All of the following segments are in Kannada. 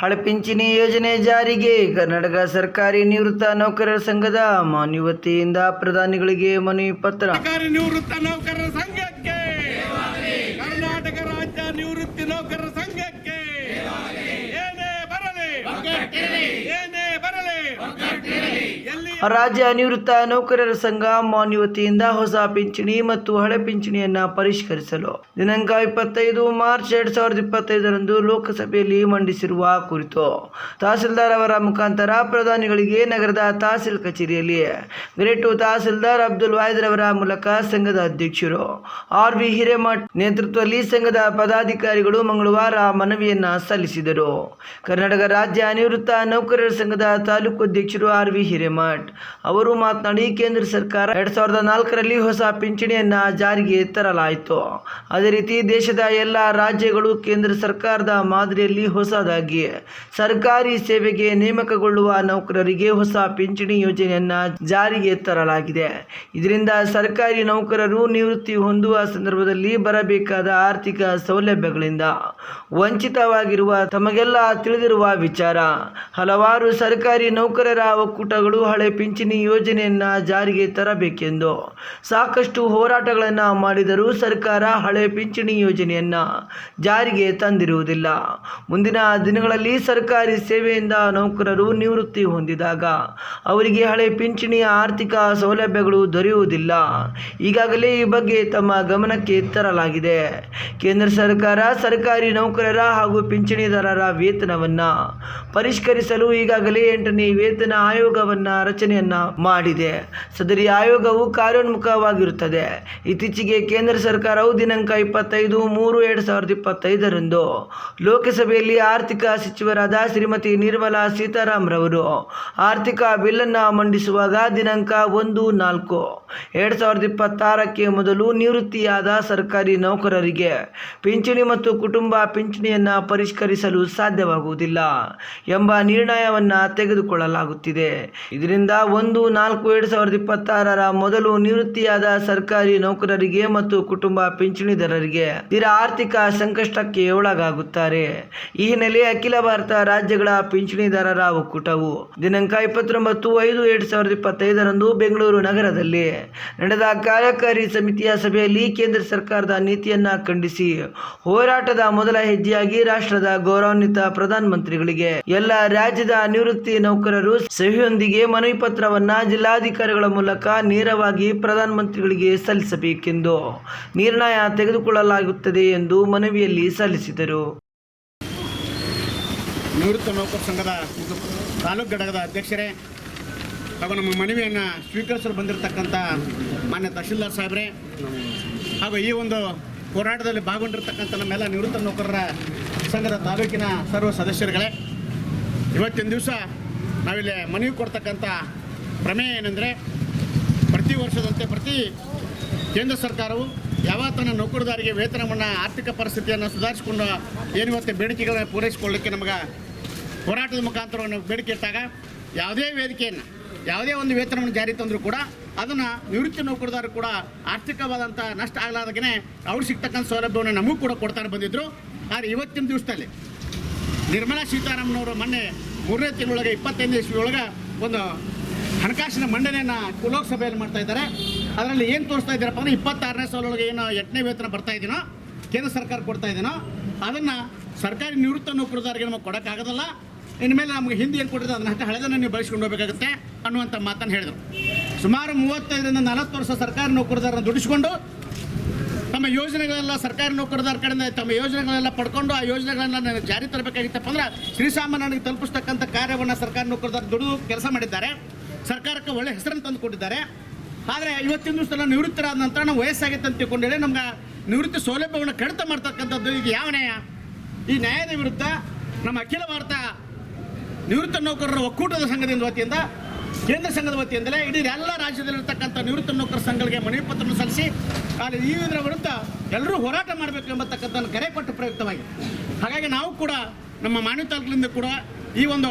ಹಳೆ ಪಿಂಚಣಿ ಯೋಜನೆ ಜಾರಿಗೆ. ಕರ್ನಾಟಕ ಸರ್ಕಾರಿ ನಿವೃತ್ತ ನೌಕರರ ಸಂಘದ ಮಾನ್ಯವತಿಯಿಂದ ಪ್ರಧಾನಿಗಳಿಗೆ ಮನವಿ ಪತ್ರ. ಸರ್ಕಾರಿ ನಿವೃತ್ತ ನೌಕರರ ಸಂಘಕ್ಕೆ. ಕರ್ನಾಟಕ ರಾಜ್ಯ ನಿವೃತ್ತಿ ನೌಕರರ ಸಂಘಕ್ಕೆ ಏನೇ ಬರಲಿ ಏನೇ ಬರಲಿ ಎಲ್ಲಿ ರಾಜ್ಯ ನಿವೃತ್ತ ನೌಕರರ ಸಂಘ ಮಾನ್ಯ ವತಿಯಿಂದ ಹೊಸ ಪಿಂಚಣಿ ಮತ್ತು ಹಳೆ ಪಿಂಚಣಿಯನ್ನ ಪರಿಷ್ಕರಿಸಲು ದಿನಾಂಕ ಇಪ್ಪತ್ತೈದು ಮಾರ್ಚ್ ಎರಡ್ ಸಾವಿರದ ಇಪ್ಪತ್ತೈದರಂದು ಲೋಕಸಭೆಯಲ್ಲಿ ಮಂಡಿಸಿರುವ ಕುರಿತು ತಹಸೀಲ್ದಾರ್ ಅವರ ಮುಖಾಂತರ ಪ್ರಧಾನಿಗಳಿಗೆ ನಗರದ ತಹಸೀಲ್ ಕಚೇರಿಯಲ್ಲಿ ಗ್ರೇಟು ತಹಸೀಲ್ದಾರ್ ಅಬ್ದುಲ್ ಅವರ ಮೂಲಕ ಸಂಘದ ಅಧ್ಯಕ್ಷರು ಆರ್ ವಿ ಹಿರೇಮಠ್ ನೇತೃತ್ವದಲ್ಲಿ ಸಂಘದ ಪದಾಧಿಕಾರಿಗಳು ಮಂಗಳವಾರ ಮನವಿಯನ್ನ ಸಲ್ಲಿಸಿದರು. ಕರ್ನಾಟಕ ರಾಜ್ಯ ನಿವೃತ್ತ ನೌಕರರ ಸಂಘದ ತಾಲೂಕು ಅಧ್ಯಕ್ಷರು ಆರ್ ವಿ ಹಿರೇಮಠ್ ಅವರು ಮಾತನಾಡಿ, ಕೇಂದ್ರ ಸರ್ಕಾರ ಎರಡ್ ಸಾವಿರದ ನಾಲ್ಕರಲ್ಲಿ ಹೊಸ ಪಿಂಚಣಿಯನ್ನ ಜಾರಿಗೆ ತರಲಾಯಿತು. ಅದೇ ರೀತಿ ದೇಶದ ಎಲ್ಲ ರಾಜ್ಯಗಳು ಕೇಂದ್ರ ಸರ್ಕಾರದ ಮಾದರಿಯಲ್ಲಿ ಹೊಸದಾಗಿ ಸರ್ಕಾರಿ ಸೇವೆಗೆ ನೇಮಕಗೊಳ್ಳುವ ನೌಕರರಿಗೆ ಹೊಸ ಪಿಂಚಣಿ ಯೋಜನೆಯನ್ನ ಜಾರಿಗೆ ತರಲಾಗಿದೆ. ಇದರಿಂದ ಸರ್ಕಾರಿ ನೌಕರರು ನಿವೃತ್ತಿ ಹೊಂದುವ ಸಂದರ್ಭದಲ್ಲಿ ಬರಬೇಕಾದ ಆರ್ಥಿಕ ಸೌಲಭ್ಯಗಳಿಂದ ವಂಚಿತವಾಗಿರುವ ತಮಗೆಲ್ಲ ತಿಳಿದಿರುವ ವಿಚಾರ. ಹಲವಾರು ಸರ್ಕಾರಿ ನೌಕರರ ಒಕ್ಕೂಟಗಳು ಹಳೆ ಪಿಂಚಣಿ ಯೋಜನೆಯನ್ನ ಜಾರಿಗೆ ತರಬೇಕೆಂದು ಸಾಕಷ್ಟು ಹೋರಾಟಗಳನ್ನು ಮಾಡಿದರೂ ಸರ್ಕಾರ ಹಳೆ ಪಿಂಚಣಿ ಯೋಜನೆಯನ್ನ ಜಾರಿಗೆ ತಂದಿರುವುದಿಲ್ಲ. ಮುಂದಿನ ದಿನಗಳಲ್ಲಿ ಸರ್ಕಾರಿ ಸೇವೆಯಿಂದ ನೌಕರರು ನಿವೃತ್ತಿ ಹೊಂದಿದಾಗ ಅವರಿಗೆ ಹಳೆ ಪಿಂಚಣಿಯ ಆರ್ಥಿಕ ಸೌಲಭ್ಯಗಳು ದೊರೆಯುವುದಿಲ್ಲ. ಈಗಾಗಲೇ ಈ ಬಗ್ಗೆ ತಮ್ಮ ಗಮನಕ್ಕೆ ತರಲಾಗಿದೆ. ಕೇಂದ್ರ ಸರ್ಕಾರ ಸರ್ಕಾರಿ ನೌಕರರ ಹಾಗೂ ಪಿಂಚಣಿದಾರರ ವೇತನವನ್ನ ಪರಿಷ್ಕರಿಸಲು ಈಗಾಗಲೇ ಎಂಟನೇ ವೇತನ ಆಯೋಗವನ್ನ ರಚನೆಯನ್ನ ಮಾಡಿದೆ. ಸದರಿ ಆಯೋಗವು ಕಾರ್ಯೋನ್ಮುಖವಾಗಿರುತ್ತದೆ. ಇತ್ತೀಚೆಗೆ ಕೇಂದ್ರ ಸರ್ಕಾರವು ದಿನಾಂಕ ಇಪ್ಪತ್ತೈದು ಮೂರು ಎರಡು ಸಾವಿರದ ಇಪ್ಪತ್ತೈದರಂದು ಲೋಕಸಭೆಯಲ್ಲಿ ಆರ್ಥಿಕ ಸಚಿವರಾದ ಶ್ರೀಮತಿ ನಿರ್ಮಲಾ ಸೀತಾರಾಮ್ ರವರು ಆರ್ಥಿಕ ಬಿಲ್ಲನ್ನು ಮಂಡಿಸುವಾಗ ದಿನಾಂಕ ಒಂದು ನಾಲ್ಕು ಎರಡು ಸಾವಿರದ ಇಪ್ಪತ್ತಾರಕ್ಕೆ ಮೊದಲು ನಿವೃತ್ತಿಯಾದ ಸರ್ಕಾರಿ ನೌಕರರಿಗೆ ಪಿಂಚಣಿ ಮತ್ತು ಕುಟುಂಬ ಪಿಂಚಣಿಯನ್ನು ಪರಿಷ್ಕರಿಸಲು ಸಾಧ್ಯವಾಗುವುದಿಲ್ಲ ಎಂಬ ನಿರ್ಣಯವನ್ನು ತೆಗೆದುಕೊಳ್ಳಲಾಗುತ್ತಿದೆ. ಇದರಿಂದ ಒಂದು, ನಾಲ್ಕು, ಎರಡು ಸಾವಿರದ ಇಪ್ಪತ್ತಾರರ ಮೊದಲು ನಿವೃತ್ತಿಯಾದ ಸರ್ಕಾರಿ ನೌಕರರಿಗೆ ಮತ್ತು ಕುಟುಂಬ ಪಿಂಚಣಿದಾರರಿಗೆ ತೀರಾ ಆರ್ಥಿಕ ಸಂಕಷ್ಟಕ್ಕೆ ಒಳಗಾಗುತ್ತಾರೆ. ಈ ಹಿನ್ನೆಲೆ ಅಖಿಲ ಭಾರತ ರಾಜ್ಯಗಳ ಪಿಂಚಣಿದಾರರ ಒಕ್ಕೂಟವು ದಿನಾಂಕ ಇಪ್ಪತ್ತೊಂಬತ್ತು ಐದು ಎರಡು ಸಾವಿರದ ಇಪ್ಪತ್ತೈದರಂದು ಬೆಂಗಳೂರು ನಗರದಲ್ಲಿ ನಡೆದ ಕಾರ್ಯಕಾರಿ ಸಮಿತಿಯ ಸಭೆಯಲ್ಲಿ ಕೇಂದ್ರ ಸರ್ಕಾರದ ನೀತಿಯನ್ನ ಖಂಡಿಸಿ ಹೋರಾಟದ ಮೊದಲ ಹೆಜ್ಜೆಯಾಗಿ ರಾಷ್ಟ್ರದ ಗೌರವಾನ್ವಿತ ಪ್ರಧಾನಮಂತ್ರಿಗಳಿಗೆ ಎಲ್ಲ ರಾಜ್ಯದ ನಿವೃತ್ತಿ ನೌಕರರು ಸಹಿಯೊಂದಿಗೆ ಮನವಿ ಪತ್ರವನ್ನ ಜಿಲ್ಲಾಧಿಕಾರಿಗಳ ಮೂಲಕ ನೇರವಾಗಿ ಪ್ರಧಾನಮಂತ್ರಿಗಳಿಗೆ ಸಲ್ಲಿಸಬೇಕೆಂದು ನಿರ್ಣಯ ತೆಗೆದುಕೊಳ್ಳಲಾಗುತ್ತದೆ ಎಂದು ಮನವಿಯಲ್ಲಿ ಸಲ್ಲಿಸಿದರು. ನಿವೃತ್ತ ನೌಕರ ಸಂಘದ ತಾಲೂಕು ಘಟಕದ ಅಧ್ಯಕ್ಷರೇ, ಹಾಗೂ ನಮ್ಮ ಮನವಿಯನ್ನು ಸ್ವೀಕರಿಸಲು ಬಂದಿರತಕ್ಕಂಥ ಮಾನ್ಯ ತಹಶೀಲ್ದಾರ್ ಸಾಹೇಬ್ರೆ, ಹಾಗೂ ಈ ಒಂದು ಹೋರಾಟದಲ್ಲಿ ಭಾಗಗೊಂಡಿರ್ತಕ್ಕಂಥ ನಮ್ಮೆಲ್ಲ ನಿವೃತ್ತ ನೌಕರರ ಸಂಘದ ತಾಲೂಕಿನ ಸರ್ವ ಸದಸ್ಯರುಗಳೇ, ಇವತ್ತಿನ ದಿವಸ ನಾವಿಲ್ಲಿ ಮನವಿ ಕೊಡ್ತಕ್ಕಂಥ ಪ್ರಮೇಯ ಏನೆಂದರೆ, ಪ್ರತಿ ವರ್ಷದಂತೆ ಪ್ರತಿ ಕೇಂದ್ರ ಸರ್ಕಾರವು ಯಾವತ್ತನ ನೌಕರದಾರಿಗೆ ವೇತನವನ್ನು ಆರ್ಥಿಕ ಪರಿಸ್ಥಿತಿಯನ್ನು ಸುಧಾರಿಸಿಕೊಂಡು ಏನಿವತ್ತೆ ಬೇಡಿಕೆಗಳನ್ನ ಪೂರೈಸಿಕೊಳ್ಳೋಕ್ಕೆ ನಮಗೆ ಹೋರಾಟದ ಮುಖಾಂತರ ಬೇಡಿಕೆ ಇಟ್ಟಾಗ ಯಾವುದೇ ವೇದಿಕೆಯನ್ನು, ಯಾವುದೇ ಒಂದು ವೇತನವನ್ನು ಜಾರಿ ತಂದರೂ ಕೂಡ ಅದನ್ನು ನಿವೃತ್ತಿ ನೌಕರದಾರರು ಕೂಡ ಆರ್ಥಿಕವಾದಂಥ ನಷ್ಟ ಆಗಲಾದಾಗೇ ಅವ್ರು ಸಿಗ್ತಕ್ಕಂಥ ಸೌಲಭ್ಯವನ್ನು ನಮಗೂ ಕೂಡ ಕೊಡ್ತಾರೆ ಬಂದಿದ್ದರು ಆದರೆ ಇವತ್ತಿನ ದಿವಸದಲ್ಲಿ ನಿರ್ಮಲಾ ಸೀತಾರಾಮನವರು ಮೊನ್ನೆ ಮೂರನೇ ತಿಂಗಳೊಳಗೆ, ಇಪ್ಪತ್ತೈದನೇ ಇಸ್ವಿಯೊಳಗೆ ಒಂದು ಹಣಕಾಸಿನ ಮಂಡನೆಯನ್ನು ಲೋಕಸಭೆಯಲ್ಲಿ ಮಾಡ್ತಾ ಇದ್ದಾರೆ. ಅದರಲ್ಲಿ ಏನು ತೋರಿಸ್ತಾ ಇದ್ದಾರಪ್ಪ ಅಂದರೆ ಇಪ್ಪತ್ತಾರನೇ ಸಾಲೊಳಗೆ ಏನು ಎಂಟನೇ ವೇತನ ಬರ್ತಾ ಇದೀನೋ ಕೇಂದ್ರ ಸರ್ಕಾರ ಕೊಡ್ತಾ ಇದೀನೋ ಅದನ್ನು ಸರ್ಕಾರಿ ನಿವೃತ್ತ ನೌಕರದಾರಿಗೆ ನಮಗೆ ಕೊಡೋಕ್ಕಾಗೋದಲ್ಲ ಇನ್ಮೇಲೆ ನಮಗೆ ಹಿಂದೆ ಏನು ಕೊಟ್ಟಿದೆ, ಅದನ್ನ ಹಳೆದನ್ನು ನೀವು ಬಳಸ್ಕೊಂಡು ಹೋಗಬೇಕಾಗುತ್ತೆ ಅನ್ನುವಂಥ ಮಾತನ್ನು ಹೇಳಿದರು. ಸುಮಾರು ಮೂವತ್ತೈದರಿಂದ ನಲವತ್ತು ವರ್ಷ ಸರ್ಕಾರಿ ನೌಕರದಾರನ್ನ ದುಡಿಸ್ಕೊಂಡು ಯೋಜನೆಗಳೆಲ್ಲ ಸರ್ಕಾರಿ ನೌಕರದಾರ ಕಡೆಯಿಂದ ತಮ್ಮ ಯೋಜನೆಗಳೆಲ್ಲ ಪಡ್ಕೊಂಡು ಆ ಯೋಜನೆಗಳನ್ನ ಜಾರಿ ತರಬೇಕಾಗಿತ್ತಪ್ಪ ಅಂದ್ರೆ ಶ್ರೀಸಾಮಾನ್ಯನಿಗೆ ತಲುಪಿಸ್ತಕ್ಕಂಥ ಕಾರ್ಯವನ್ನು ಸರ್ಕಾರಿ ನೌಕರದಾರ ದುಡಿದು ಕೆಲಸ ಮಾಡಿದ್ದಾರೆ. ಸರ್ಕಾರಕ್ಕೆ ಒಳ್ಳೆ ಹೆಸರನ್ನು ತಂದುಕೊಟ್ಟಿದ್ದಾರೆ. ಆದರೆ ಇವತ್ತಿನ ಸಲ ನಿವೃತ್ತರಾದ ನಂತರ ನಾವು ವಯಸ್ಸಾಗಿತ್ತು ಅಂತ ತಿಳ್ಕೊಂಡೇಳಿ ನಮ್ಗೆ ನಿವೃತ್ತಿ ಸೌಲಭ್ಯವನ್ನು ಕಡಿತ ಮಾಡ್ತಕ್ಕಂಥದ್ದು ಇದು ಯಾವ ನ್ಯಾಯ? ಈ ನ್ಯಾಯದ ವಿರುದ್ಧ ನಮ್ಮ ಅಖಿಲ ಭಾರತ ನಿವೃತ್ತ ನೌಕರರ ಒಕ್ಕೂಟದ ಸಂಘದಿಂದ ವತಿಯಿಂದ ಕೇಂದ್ರ ಸಂಘದ ವತಿಯಿಂದಲೇ ಇಡೀ ಎಲ್ಲ ರಾಜ್ಯದಲ್ಲಿರ್ತಕ್ಕಂಥ ನಿವೃತ್ತ ನೌಕರ ಸಂಘಗಳಿಗೆ ಮನವಿ ಪತ್ರವನ್ನು ಸಲ್ಲಿಸಿ ಅಲ್ಲಿ ಈ ಇದರ ವಿರುದ್ಧ ಎಲ್ಲರೂ ಹೋರಾಟ ಮಾಡಬೇಕು ಎಂಬತಕ್ಕಂಥ ಕರೆ ಕೊಟ್ಟು ಪ್ರಯುಕ್ತವಾಗಿ. ಹಾಗಾಗಿ ನಾವು ಕೂಡ ನಮ್ಮ ಮಾನ್ಯ ತಾಲೂಕಿನಿಂದ ಕೂಡ ಈ ಒಂದು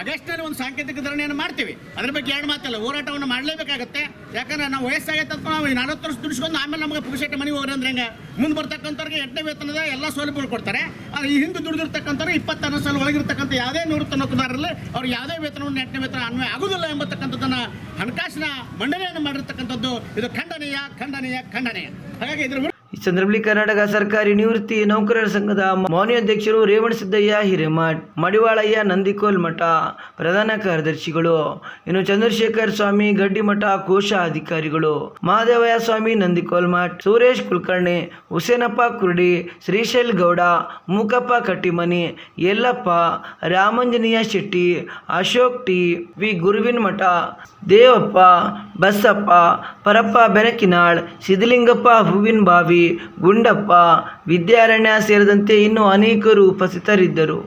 ಆಗಸ್ಟ್ನಲ್ಲಿ ಒಂದು ಸಾಂಕೇತಿಕ ಧರಣಿಯನ್ನು ಮಾಡ್ತೀವಿ? ಅದ್ರ ಬಗ್ಗೆ ಎರಡು ಮಾತಲ್ಲ, ಹೋರಾಟವನ್ನು ಮಾಡಲೇಬೇಕಾಗತ್ತೆ. ಯಾಕಂದ್ರೆ ನಾವು ವಯಸ್ಸಾಗೈತೆ ನಾವು ನಲವತ್ತು ವರ್ಷ ದುಡಿಸ್ಕೊಂಡು ಆಮೇಲೆ ನಮಗೆ ಪುರುಷಕ್ಕೆ ಮನೆ ಹೋಗ್ರಿ ಅಂದ್ರೆ ಹೆಂಗೆ? ಮುಂದೆ ಬರ್ತಕ್ಕಂಥವ್ರಿಗೆ ಎಂಟನೇ ವೇತನದ ಎಲ್ಲ ಸೌಲಭ್ಯಗಳು ಕೊಡ್ತಾರೆ. ಈ ಹಿಂದೆ ದುಡಿದಿರ್ತಕ್ಕಂಥವ್ರು ಇಪ್ಪತ್ತನ ಸಾಲ ಒಳಗಿರ್ತಕ್ಕಂಥ ಯಾವುದೇ ನಿವೃತ್ತ ನೌಕರರಲ್ಲಿ ಅವ್ರಿಗೆ ಯಾವುದೇ ವೇತನವನ್ನು ಎಂಟನೇ ವೇತನ ಅನ್ವಯ ಆಗುದಿಲ್ಲ ಎಂಬತಕ್ಕಂಥದ್ದನ್ನು ಹಣಕಾಸಿನ ಮಂಡನೆಯನ್ನು ಮಾಡಿರ್ತಕ್ಕಂಥದ್ದು ಇದು ಖಂಡನೀಯ ಖಂಡನೀಯ ಖಂಡನೀಯ. ಹಾಗಾಗಿ ಇದ್ರ ಈ ಸಂದರ್ಭದಲ್ಲಿ ಕರ್ನಾಟಕ ಸರ್ಕಾರಿ ನಿವೃತ್ತಿ ನೌಕರರ ಸಂಘದ ಮಾನ್ಯ ಅಧ್ಯಕ್ಷರು ರೇವಣಸಿದ್ದಯ್ಯ ಹಿರೇಮಠ್ ಮಡಿವಾಳಯ್ಯ, ನಂದಿಕೋಲ್ ಮಠ ಪ್ರಧಾನ ಕಾರ್ಯದರ್ಶಿಗಳು. ಇನ್ನು ಚಂದ್ರಶೇಖರ್ ಸ್ವಾಮಿ ಗಡ್ಡಿಮಠ ಕೋಶ ಅಧಿಕಾರಿಗಳು ಮಹಾದೇವಯ್ಯ ಸ್ವಾಮಿ, ನಂದಿಕೋಲ್ ಮಠ, ಸುರೇಶ್ ಕುಲಕರ್ಣಿ, ಹುಸೇನಪ್ಪ ಕುರ್ಡಿ, ಶ್ರೀಶೈಲ್ ಗೌಡ, ಮೂಕಪ್ಪ ಕಟ್ಟಿಮನಿ, ಯಲ್ಲಪ್ಪ, ರಾಮಂಜನೀಯ ಶೆಟ್ಟಿ, ಅಶೋಕ್ ಟಿ, ವಿ. ಗುರುವಿನ ಮಠ, ದೇವಪ್ಪ ಬಸಪ್ಪ ಪರಪ್ಪ ಬೆನಕಿನಾಳ್ ಸಿದ್ಧಲಿಂಗಪ್ಪ ಹೂವಿನ ಬಾವಿ ಗುಂಡಪ್ಪ ವಿದ್ಯಾರಣ್ಯ ಸೇರಿದಂತೆ ಇನ್ನೂ ಅನೇಕರು ಉಪಸ್ಥಿತರಿದ್ದರು.